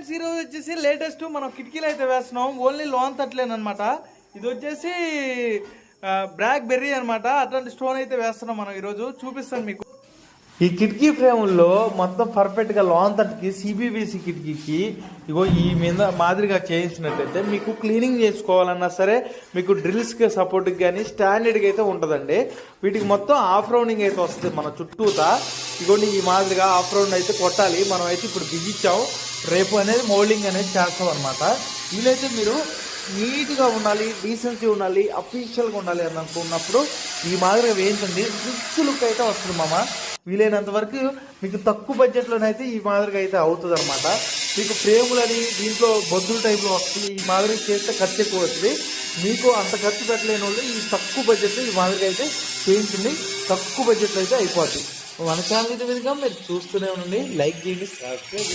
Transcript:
Friends ఈరోజు వచ్చేసి latest మనం కిటికీలు అయితే వేస్తున్నాం. ఓన్లీ లోన్ తట్లేనమాట ఇది వచ్చేసి బ్లాక్ బెర్రీ అనమాట అట్లాంటి స్టోన్ అయితే వేస్తున్నాం మనం ఈరోజు. చూపిస్తాను మీకు. ఈ కిటికీ ఫ్రేముల్లో మొత్తం పర్ఫెక్ట్గా లోన్ తట్టుకి సిబిబిసి కిటికీకి ఇగో ఈ మీద మాదిరిగా చేయించినట్టయితే మీకు క్లీనింగ్ చేసుకోవాలన్నా సరే మీకు డ్రిల్స్కి సపోర్ట్కి సపోర్ట్ కానీ స్టాండర్డ్కి అయితే ఉంటుందండి. వీటికి మొత్తం ఆఫ్ రౌండింగ్ అయితే వస్తుంది మన చుట్టూతా. ఇగోండి ఈ మాదిరిగా ఆఫ్ రౌండ్ అయితే కొట్టాలి. మనం అయితే ఇప్పుడు బిగించాం. రేపు అనేది మౌల్డింగ్ అనేది చేస్తాం అనమాట వీలైతే మీరు నీట్గా ఉండాలి డీసెన్సీ ఉండాలి అఫీషియల్గా ఉండాలి అని అనుకున్నప్పుడు ఈ మాదిరిగా వేయించండి. రిచ్ లుక్ అయితే వస్తుంది మామ. వీలైనంత వరకు మీకు తక్కువ బడ్జెట్లోనైతే ఈ మాదిరిగా అయితే అవుతుంది అనమాట మీకు ఫ్రేములని దీంట్లో బొద్దుల టైప్లో వస్తుంది. ఈ మాదిరి చేస్తే ఖర్చు ఎక్కువ వస్తుంది. మీకు అంత ఖర్చు పెట్టలేని వాళ్ళు ఈ తక్కువ బడ్జెట్లో ఈ మాదిరిగా అయితే చేయించండి. తక్కువ బడ్జెట్లో అయితే అయిపోతుంది మన ఛానల్ విధంగా మీరు చూస్తూనే ఉండండి. లైక్ చేయండి సబ్స్క్రైబ్